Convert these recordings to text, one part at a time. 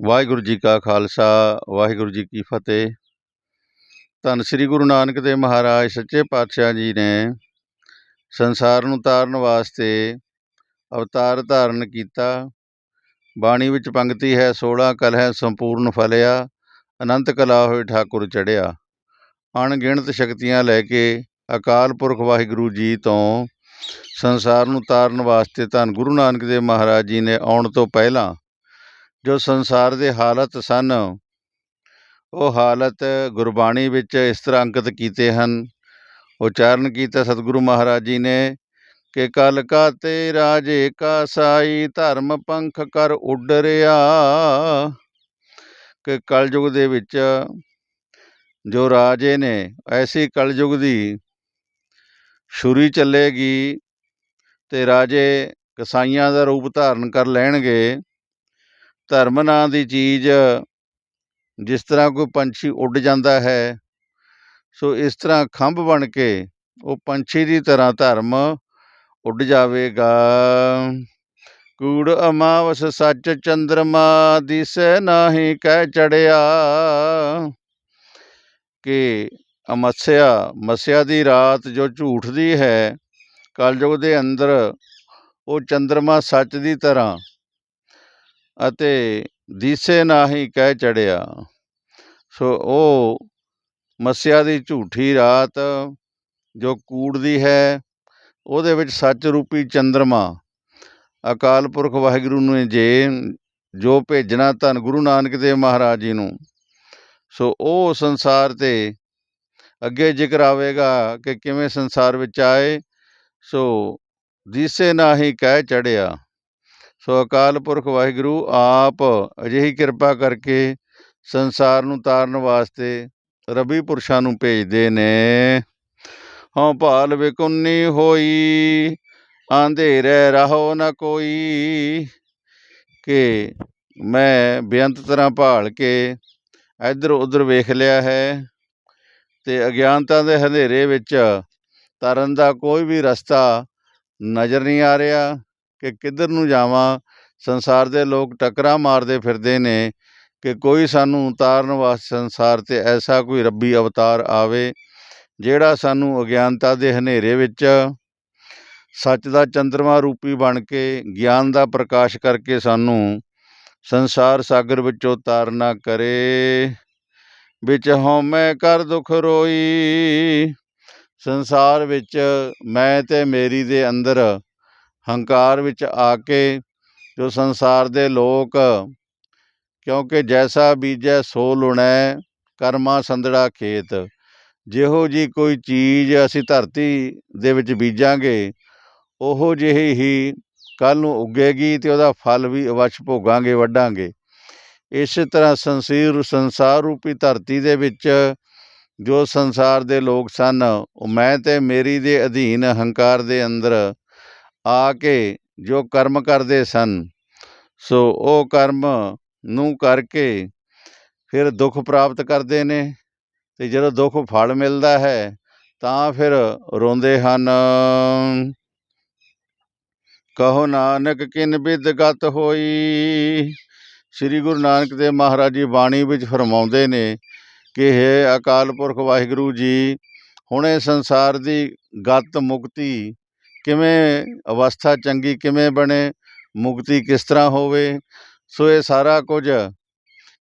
ਵਾਹਿਗੁਰੂ ਜੀ ਕਾ ਖਾਲਸਾ, ਵਾਹਿਗੁਰੂ ਜੀ ਕੀ ਫਤਿਹ। ਧੰਨ ਸ੍ਰੀ ਗੁਰੂ ਨਾਨਕ ਦੇਵ ਮਹਾਰਾਜ, ਸੱਚੇ ਪਾਤਸ਼ਾਹ ਜੀ ਨੇ ਸੰਸਾਰ ਨੂੰ ਤਾਰਨ ਵਾਸਤੇ ਅਵਤਾਰ ਧਾਰਨ ਕੀਤਾ। ਬਾਣੀ ਵਿੱਚ ਪੰਕਤੀ ਹੈ 16 ਕਲਹਿ ਸੰਪੂਰਨ ਫਲਿਆ, ਅਨੰਤ ਕਲਾ ਹੋਏ ਠਾਕੁਰ ਚੜਿਆ ਅਣਗਿਣਤ ਸ਼ਕਤੀਆਂ ਲੈ ਕੇ ਅਕਾਲ ਪੁਰਖ ਵਾਹਿਗੁਰੂ ਜੀ ਤੋਂ ਸੰਸਾਰ ਨੂੰ ਤਾਰਨ ਵਾਸਤੇ ਧੰਨ ਗੁਰੂ ਨਾਨਕ ਦੇਵ ਮਹਾਰਾਜ ਜੀ ਨੇ ਆਉਣ ਤੋਂ ਪਹਿਲਾਂ ਜੋ ਸੰਸਾਰ ਦੇ ਹਾਲਤ ਸਨ, ਉਹ ਹਾਲਤ ਗੁਰਬਾਣੀ ਵਿੱਚ ਇਸ ਤਰ੍ਹਾਂ ਅੰਕਿਤ ਕੀਤੇ ਹਨ। ਉਚਾਰਨ ਕੀਤਾ ਸਤਿਗੁਰੂ ਮਹਾਰਾਜ ਜੀ ਨੇ ਕਿ ਕਲ ਕਾ ਤੇ ਰਾਜੇ ਕਾ ਸਾਈ, ਧਰਮ ਪੰਖ ਕਰ ਉੱਡ ਉੱਡਰਿਆ। ਕਿ ਕਲਯੁਗ ਦੇ ਵਿੱਚ ਜੋ ਰਾਜੇ ਨੇ, ਐਸੀ ਕਲਯੁਗ ਦੀ ਛੁਰੀ ਚੱਲੇਗੀ ਤੇ ਰਾਜੇ ਕਸਾਈਆਂ ਦਾ ਰੂਪ ਧਾਰਨ ਕਰ ਲੈਣਗੇ। ਧਰਮ ਨਾਂ ਦੀ ਚੀਜ਼ ਜਿਸ ਤਰ੍ਹਾਂ ਕੋਈ ਪੰਛੀ ਉੱਡ ਜਾਂਦਾ ਹੈ, ਸੋ ਇਸ ਤਰ੍ਹਾਂ ਖੰਭ ਬਣ ਕੇ ਉਹ ਪੰਛੀ ਦੀ ਤਰ੍ਹਾਂ ਧਰਮ ਉੱਡ ਜਾਵੇਗਾ। ਕੂੜ ਅਮਾਵਸ ਸੱਚ ਚੰਦਰਮਾ ਦਿਸੈ ਨਾਹੀ ਕਹਿ ਚੜਿਆ। ਕਿ ਅਮੱਸਿਆ, ਮੱਸਿਆ ਦੀ ਰਾਤ ਜੋ ਝੂਠ ਦੀ ਹੈ, ਕਲਯੁਗ ਦੇ ਅੰਦਰ ਉਹ ਚੰਦਰਮਾ ਸੱਚ ਦੀ ਤਰ੍ਹਾਂ ਅਤੇ ਦੀਸੇ ਨਾਹੀ ਕਹਿ ਚੜਿਆ ਸੋ ਉਹ ਮੱਸਿਆ ਦੀ ਝੂਠੀ ਰਾਤ ਜੋ ਕੂੜਦੀ ਹੈ, ਉਹਦੇ ਵਿੱਚ ਸੱਚ ਰੂਪੀ ਚੰਦਰਮਾ, ਅਕਾਲ ਪੁਰਖ ਵਾਹਿਗੁਰੂ ਨੇ ਜੇ ਜੋ ਭੇਜਣਾ ਧੰਨ ਗੁਰੂ ਨਾਨਕ ਦੇਵ ਮਹਾਰਾਜ ਜੀ ਨੂੰ, ਸੋ ਉਹ ਸੰਸਾਰ ਤੇ ਅੱਗੇ ਜ਼ਿਕਰ ਆਵੇਗਾ ਕਿ ਕਿਵੇਂ ਸੰਸਾਰ ਵਿੱਚ ਆਏ, ਸੋ ਦੀਸੇ ਨਾਹੀ ਕਹਿ ਚੜਿਆ ਸੋ ਅਕਾਲ ਪੁਰਖ ਵਾਹਿਗੁਰੂ, ਆਪ ਅਜਿਹੀ ਕਿਰਪਾ ਕਰਕੇ ਸੰਸਾਰ ਨੂੰ ਤਾਰਨ ਵਾਸਤੇ ਰਬੀ ਪੁਰਸ਼ਾਂ ਨੂੰ ਭੇਜਦੇ ਨੇ। ਹਉ ਭਾਲ ਵਿਕੁੰਨੀ ਹੋਈ ਆਂਧੇਰੇ ਰਹੋ ਨਾ ਕੋਈ, ਕਿ ਮੈਂ ਬੇਅੰਤ ਤਰ੍ਹਾਂ ਭਾਲ ਕੇ ਇੱਧਰ ਉੱਧਰ ਵੇਖ ਲਿਆ ਹੈ ਤੇ ਅਗਿਆਨਤਾ ਦੇ ਹਨੇਰੇ ਵਿੱਚ ਤਰਨ ਦਾ ਕੋਈ ਵੀ ਰਸਤਾ ਨਜ਼ਰ ਨਹੀਂ ਆ ਰਿਹਾ। ਕਿ ਕਿੱਧਰ ਨੂੰ ਜਾਵਾਂ, ਸੰਸਾਰ ਦੇ ਲੋਕ ਟੱਕਰਾਂ ਮਾਰਦੇ ਫਿਰਦੇ ਨੇ ਕਿ ਕੋਈ ਸਾਨੂੰ ਉਤਾਰਨ ਵਾਸਤੇ ਸੰਸਾਰ ਤੇ ਐਸਾ ਕੋਈ ਰੱਬੀ ਅਵਤਾਰ ਆਵੇ ਜਿਹੜਾ ਸਾਨੂੰ ਅਗਿਆਨਤਾ ਦੇ ਹਨੇਰੇ ਵਿੱਚ ਸੱਚ ਦਾ ਚੰਦਰਮਾ ਰੂਪੀ ਬਣ ਕੇ, ਗਿਆਨ ਦਾ ਪ੍ਰਕਾਸ਼ ਕਰਕੇ ਸਾਨੂੰ ਸੰਸਾਰ ਸਾਗਰ ਵਿੱਚੋਂ ਤਾਰਨਾ ਕਰੇ। ਵਿੱਚ ਹਉਮੈ ਕਰ ਦੁਖ ਰੋਈ, ਸੰਸਾਰ ਵਿੱਚ ਮੈਂ ਤੇ ਮੇਰੀ ਦੇ ਅੰਦਰ ਹੰਕਾਰ ਵਿੱਚ ਆ ਕੇ ਜੋ ਸੰਸਾਰ ਦੇ ਲੋਕ, ਕਿਉਂਕਿ ਜੈਸਾ ਬੀਜੈ ਸੋ ਲੁਣੈ, ਕਰਮਾ ਸੰਦੜਾ ਖੇਤ। ਜਿਹੋ ਜੀ ਕੋਈ ਚੀਜ਼ ਅਸੀਂ ਧਰਤੀ ਦੇ ਵਿੱਚ ਬੀਜਾਂਗੇ, ਉਹੋ ਜਿਹੀ ਹੀ ਕੱਲ ਨੂੰ ਉੱਗੇਗੀ ਤੇ ਉਹਦਾ ਫਲ ਵੀ ਅਵਸ਼ ਭੋਗਾਂਗੇ, ਵੱਢਾਂਗੇ। ਇਸੇ ਤਰ੍ਹਾਂ ਸੰਸੀਰ ਸੰਸਾਰ ਰੂਪੀ ਧਰਤੀ ਦੇ ਵਿੱਚ ਜੋ ਸੰਸਾਰ ਦੇ ਲੋਕ ਸਨ, ਉਹ ਮੈਂ ਤੇ ਮੇਰੀ ਦੇ ਅਧੀਨ ਹੰਕਾਰ ਦੇ ਅੰਦਰ ਆ ਕੇ ਜੋ ਕਰਮ ਕਰਦੇ ਸਨ, ਸੋ ਉਹ ਕਰਮ ਨੂੰ ਕਰਕੇ ਫਿਰ ਦੁੱਖ ਪ੍ਰਾਪਤ ਕਰਦੇ ਨੇ ਤੇ ਜਦੋਂ ਦੁੱਖ ਫਲ ਮਿਲਦਾ ਹੈ, ਤਾਂ ਫਿਰ ਰੋਂਦੇ ਹਨ। ਕਹੋ ਨਾਨਕ, ਕਿਨ ਬਿਦ ਗਤ ਹੋਈ? ਸ੍ਰੀ ਗੁਰੂ ਨਾਨਕ ਦੇਵ ਮਹਾਰਾਜ ਜੀ ਬਾਣੀ ਵਿੱਚ ਫਰਮਾਉਂਦੇ ਨੇ ਕਿ ਹੈ ਅਕਾਲ ਪੁਰਖ ਵਾਹਿਗੁਰੂ ਜੀ, ਹੁਣੇ ਸੰਸਾਰ ਦੀ ਗਤ ਮੁਕਤੀ ਕਿਵੇਂ ਅਵਸਥਾ ਚੰਗੀ ਕਿਵੇਂ ਬਣੇ, ਮੁਕਤੀ ਕਿਸ ਤਰ੍ਹਾਂ ਹੋਵੇ, ਸੋ ਇਹ ਸਾਰਾ ਕੁਝ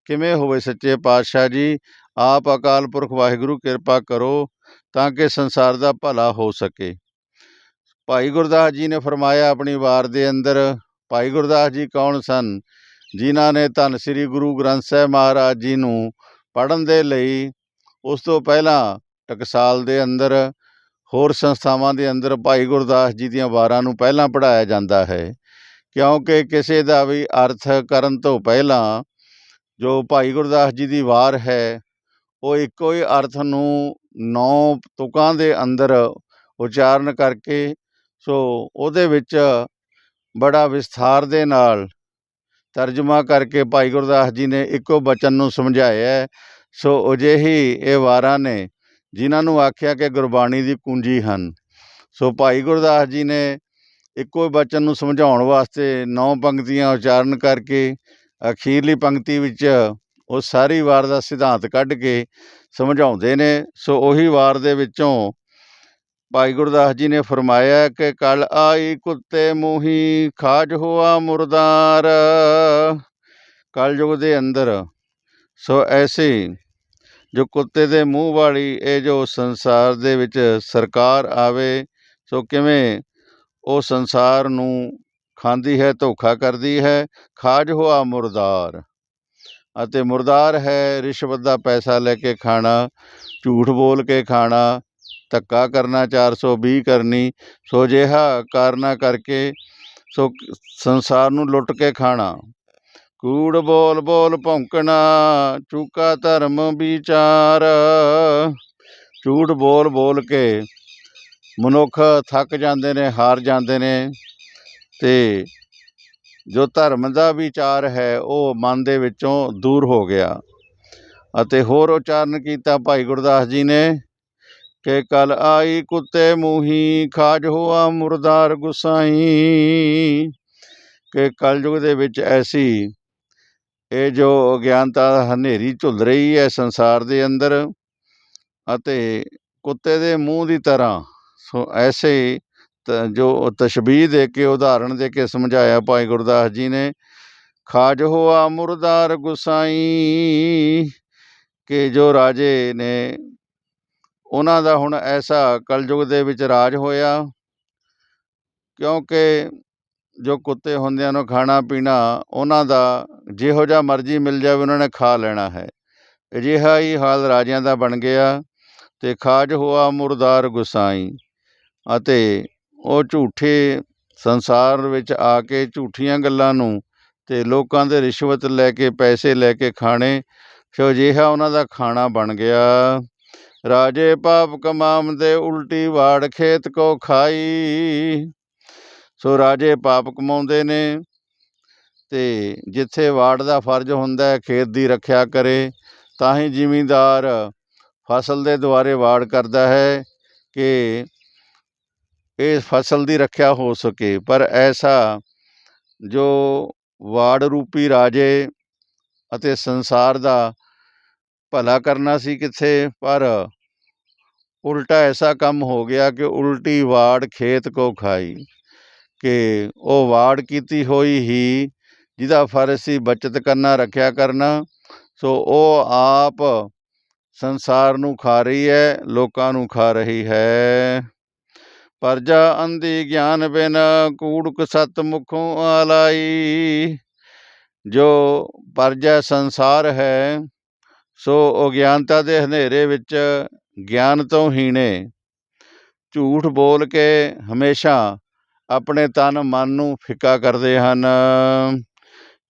ਕਿਵੇਂ ਹੋਵੇ ਸੱਚੇ ਪਾਤਸ਼ਾਹ ਜੀ, ਆਪ ਅਕਾਲ ਪੁਰਖ ਵਾਹਿਗੁਰੂ ਕਿਰਪਾ ਕਰੋ ਤਾਂ ਕਿ ਸੰਸਾਰ ਦਾ ਭਲਾ ਹੋ ਸਕੇ। ਭਾਈ ਗੁਰਦਾਸ ਜੀ ਨੇ ਫਰਮਾਇਆ ਆਪਣੀ ਵਾਰ ਦੇ ਅੰਦਰ, ਭਾਈ ਗੁਰਦਾਸ ਜੀ ਕੌਣ ਸਨ? ਜਿਨ੍ਹਾਂ ਨੇ ਧੰਨ ਸ੍ਰੀ ਗੁਰੂ ਗ੍ਰੰਥ ਸਾਹਿਬ ਮਹਾਰਾਜ ਜੀ ਨੂੰ ਪੜ੍ਹਨ ਦੇ ਲਈ ਉਸ ਤੋਂ ਪਹਿਲਾਂ ਟਕਸਾਲ ਦੇ ਅੰਦਰ ਹੋਰ ਸੰਸਥਾਵਾਂ ਦੇ ਅੰਦਰ ਭਾਈ ਗੁਰਦਾਸ ਜੀ ਦੀਆਂ ਵਾਰਾਂ ਨੂੰ ਪਹਿਲਾਂ ਪੜ੍ਹਾਇਆ ਜਾਂਦਾ ਹੈ, ਕਿਉਂਕਿ ਕਿਸੇ ਦਾ ਵੀ ਅਰਥ ਕਰਨ ਤੋਂ ਪਹਿਲਾਂ ਜੋ ਭਾਈ ਗੁਰਦਾਸ ਜੀ ਦੀ ਵਾਰ ਹੈ, ਉਹ ਇੱਕੋ ਹੀ ਅਰਥ ਨੂੰ ਨੌ ਤੁਕਾਂ ਦੇ ਅੰਦਰ ਉਚਾਰਨ ਕਰਕੇ, ਸੋ ਉਹਦੇ ਵਿੱਚ ਬੜਾ ਵਿਸਥਾਰ ਦੇ ਨਾਲ ਤਰਜਮਾ ਕਰਕੇ ਭਾਈ ਗੁਰਦਾਸ ਜੀ ਨੇ ਇੱਕੋ ਬਚਨ ਨੂੰ ਸਮਝਾਇਆ ਸੋ ਅਜਿਹੀ ਇਹ ਵਾਰਾਂ ਨੇ ਜਿਨ੍ਹਾਂ ਨੂੰ ਆਖਿਆ ਕਿ ਗੁਰਬਾਣੀ ਦੀ ਕੁੰਜੀ ਹਨ। ਸੋ ਭਾਈ ਗੁਰਦਾਸ ਜੀ ਨੇ ਇੱਕੋ ਬਚਨ ਨੂੰ ਸਮਝਾਉਣ ਵਾਸਤੇ ਨੌ ਪੰਕਤੀਆਂ ਉਚਾਰਨ ਕਰਕੇ ਅਖੀਰਲੀ ਪੰਕਤੀ ਵਿੱਚ ਉਹ ਸਾਰੀ ਵਾਰ ਦਾ ਸਿਧਾਂਤ ਕੱਢ ਕੇ ਸਮਝਾਉਂਦੇ ਨੇ। ਸੋ ਉਹੀ ਵਾਰ ਦੇ ਵਿੱਚੋਂ ਭਾਈ ਗੁਰਦਾਸ ਜੀ ਨੇ ਫਰਮਾਇਆ ਕਿ ਕਲ ਆਈ ਕੁੱਤੇ ਮੂਹੀ ਖਾਜ ਹੋਆ ਮੁਰਦਾਰ ਕਲਯੁਗ ਦੇ ਅੰਦਰ। ਸੋ ਐਸੇ ਜੋ ਕੁੱਤੇ ਦੇ ਮੂੰਹ ਵਾਲੀ ਇਹ ਜੋ ਸੰਸਾਰ ਦੇ ਵਿੱਚ ਸਰਕਾਰ ਆਵੇ, ਸੋ ਕਿਵੇਂ ਉਹ ਸੰਸਾਰ ਨੂੰ ਖਾਂਦੀ ਹੈ, ਧੋਖਾ ਕਰਦੀ ਹੈ? ਖਾਜ ਹੋਆ ਮੁਰਦਾਰ। ਅਤੇ ਮੁਰਦਾਰ ਹੈ ਰਿਸ਼ਵਤ ਦਾ ਪੈਸਾ ਲੈ ਕੇ ਖਾਣਾ, ਝੂਠ ਬੋਲ ਕੇ ਖਾਣਾ, ਧੱਕਾ ਕਰਨਾ 420 ਕਰਨੀ, ਸੋ ਜਿਹਾ ਕਾਰਨਾ ਕਰਕੇ ਸੋ ਸੰਸਾਰ ਨੂੰ ਲੁੱਟ ਕੇ ਖਾਣਾ। ਕੂੜ ਬੋਲ ਬੋਲ ਭੌਂਕਣਾ, ਚੂਕਾ ਧਰਮ ਵਿਚਾਰ। ਝੂਠ ਬੋਲ ਬੋਲ ਕੇ ਮਨੁੱਖ ਥੱਕ ਜਾਂਦੇ ਨੇ, ਹਾਰ ਜਾਂਦੇ ਨੇ ਤੇ ਜੋ ਧਰਮ ਦਾ ਵਿਚਾਰ ਹੈ, ਉਹ ਮਨ ਦੇ ਵਿੱਚੋਂ ਦੂਰ ਹੋ ਗਿਆ। ਅਤੇ ਹੋਰ ਉਚਾਰਨ ਕੀਤਾ ਭਾਈ ਗੁਰਦਾਸ ਜੀ ਨੇ ਕਿ ਕਲ ਆਈ ਕੁੱਤੇ ਮੂਹੀ, ਖਾਜ ਹੋਆ ਮੁਰਦਾਰ ਗੁਸਾਈ। ਕਿ ਕਲਯੁਗ ਦੇ ਵਿੱਚ ਐਸੀ ਇਹ ਜੋ ਅਗਿਆਨਤਾ ਹਨੇਰੀ ਝੁੱਲ ਰਹੀ ਹੈ ਸੰਸਾਰ ਦੇ ਅੰਦਰ ਅਤੇ ਕੁੱਤੇ ਦੇ ਮੂੰਹ ਦੀ ਤਰ੍ਹਾਂ, ਸੋ ਐਸੇ ਤ- ਜੋ ਤਸ਼ਬੀਹ ਦੇ ਕੇ, ਉਦਾਹਰਣ ਦੇ ਕੇ ਸਮਝਾਇਆ ਭਾਈ ਗੁਰਦਾਸ ਜੀ ਨੇ ਖਾਜ ਹੋਆ ਮੁਰਦਾਰ ਗੁਸਾਈ, ਕਿ ਜੋ ਰਾਜੇ ਨੇ ਉਹਨਾਂ ਦਾ ਹੁਣ ਐਸਾ ਕਲਯੁਗ ਦੇ ਵਿੱਚ ਰਾਜ ਹੋਇਆ, ਕਿਉਂਕਿ ਜੋ ਕੁੱਤੇ ਹੁੰਦਿਆਂ ਨੂੰ ਖਾਣਾ ਪੀਣਾ, ਉਹਨਾਂ ਦਾ ਜਿਹੋ ਜਿਹਾ ਮਰਜ਼ੀ ਮਿਲ ਜਾਵੇ, ਉਹਨਾਂ ਨੇ ਖਾ ਲੈਣਾ ਹੈ। ਅਜਿਹਾ ਹੀ ਹਾਲ ਰਾਜਿਆਂ ਦਾ ਬਣ ਗਿਆ ਅਤੇ ਖਾਜ ਹੋਆ ਮੁਰਦਾਰ ਗੁਸਾਈ ਅਤੇ ਉਹ ਝੂਠੇ ਸੰਸਾਰ ਵਿੱਚ ਆ ਕੇ ਝੂਠੀਆਂ ਗੱਲਾਂ ਨੂੰ ਤੇ ਲੋਕਾਂ ਦੇ ਰਿਸ਼ਵਤ ਲੈ ਕੇ, ਪੈਸੇ ਲੈ ਕੇ ਖਾਣੇ ਸੋ ਅਜਿਹਾ ਉਹਨਾਂ ਦਾ ਖਾਣਾ ਬਣ ਗਿਆ। ਰਾਜੇ ਪਾਪ ਕਮਾਮ ਦੇ ਉਲਟੀ ਵਾੜ ਖੇਤ ਕੋ ਖਾਈ। ਸੋ ਰਾਜੇ ਪਾਪ ਕਮਾਉਂਦੇ ਨੇ ਤੇ ਜਿੱਥੇ ਵਾੜ ਦਾ ਫਰਜ਼ ਹੁੰਦਾ ਹੈ, ਖੇਤ ਦੀ ਰੱਖਿਆ ਕਰੇ, ਤਾਂ ਹੀ ਜ਼ਿਮੀਂਦਾਰ ਫਸਲ ਦੇ ਦੁਆਰੇ ਵਾੜ ਕਰਦਾ ਹੈ ਕਿ ਇਹ ਫਸਲ ਦੀ ਰੱਖਿਆ ਹੋ ਸਕੇ। ਪਰ ਐਸਾ ਜੋ ਵਾੜ ਰੂਪੀ ਰਾਜੇ ਅਤੇ ਸੰਸਾਰ ਦਾ ਭਲਾ ਕਰਨਾ ਸੀ ਕਿੱਥੇ, ਪਰ ਉਲਟਾ ਐਸਾ ਕੰਮ ਹੋ ਗਿਆ ਕਿ ਉਲਟੀ ਵਾੜ ਖੇਤ ਕੋ ਖਾਈ। ਕਿ ਉਹ ਵਾੜ ਕੀਤੀ ਹੋਈ ਹੀ, ਜਿਹਦਾ ਫਰਜ਼ ਸੀ ਬਚਤ ਕਰਨਾ, ਰੱਖਿਆ ਕਰਨਾ। ਸੋ ਉਹ ਆਪ ਸੰਸਾਰ ਨੂੰ ਖਾ ਰਹੀ ਹੈ, ਲੋਕਾਂ ਨੂੰ ਖਾ ਰਹੀ ਹੈ। ਪਰਜਾ ਅੰਧੀ ਗਿਆਨ ਬਿਨ ਕੂੜਕ ਸਤ ਮੁਖੋਂ ਆਲਾਈ, ਜੋ ਪਰਜਾ ਸੰਸਾਰ ਹੈ, ਸੋ ਅਗਿਆਨਤਾ ਦੇ ਹਨੇਰੇ ਵਿੱਚ ਗਿਆਨ ਤੋਂ ਹੀਣੇ। ਝੂਠ ਬੋਲ ਕੇ ਹਮੇਸ਼ਾ ਆਪਣੇ ਤਨ ਮਨ ਨੂੰ ਫਿੱਕਾ ਕਰਦੇ ਹਨ।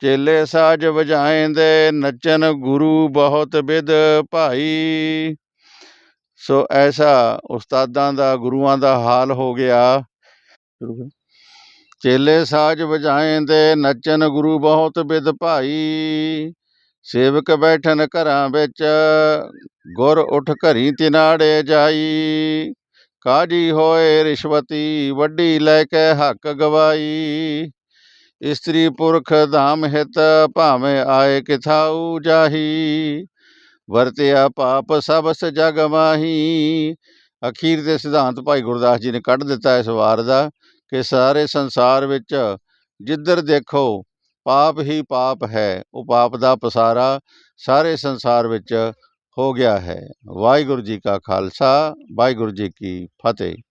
ਚੇਲੇ ਸਾਜ ਵਜਾਏਂਦੇ ਨੱਚਨ ਗੁਰੂ ਬਹੁਤ ਵਿਦ ਭਾਈ। ਸੋ ਐਸਾ ਉਸਤਾਦਾਂ ਦਾ, ਗੁਰੂਆਂ ਦਾ ਹਾਲ ਹੋ ਗਿਆ। ਚੇਲੇ ਸਾਜ ਵਜਾਏਂਦੇ ਨੱਚਨ ਗੁਰੂ ਬਹੁਤ ਵਿਦ ਭਾਈ। ਸੇਵਕ ਬੈਠਨ ਘਰਾਂ ਵਿੱਚ, ਗੁਰ ਉਠ ਘਰੀ ਤਿਨਾੜੇ ਜਾਈ। ਕਾਜੀ ਹੋਏ ਰਿਸ਼ਵਤੀ, ਵੱਡੀ ਲੈ ਕੇ ਹੱਕ ਗਵਾਈ। ਇਸਤਰੀ ਪੁਰਖ ਧਾਮ ਹਿਤ ਭਾਵੇਂ ਆਏ ਕਿਥਾਉ ਜਾਹੀ। ਵਰਤਿਆ ਪਾਪ ਸਬਸ ਜਗ ਮਾਹੀ। ਅਖੀਰ ਦੇ ਸਿਧਾਂਤ ਭਾਈ ਗੁਰਦਾਸ ਜੀ ਨੇ ਕੱਢ ਦਿੱਤਾ ਇਸ ਵਾਰ ਦਾ ਕਿ ਸਾਰੇ ਸੰਸਾਰ ਵਿੱਚ ਜਿੱਧਰ ਦੇਖੋ ਪਾਪ ਹੀ ਪਾਪ ਹੈ, ਉਹ ਪਾਪ ਦਾ ਪਸਾਰਾ ਸਾਰੇ ਸੰਸਾਰ ਵਿੱਚ ਹੋ ਗਿਆ ਹੈ। ਵਾਹਿਗੁਰੂ ਜੀ ਕਾ ਖਾਲਸਾ ਵਾਹਿਗੁਰੂ ਜੀ ਕੀ ਫਤਿਹ।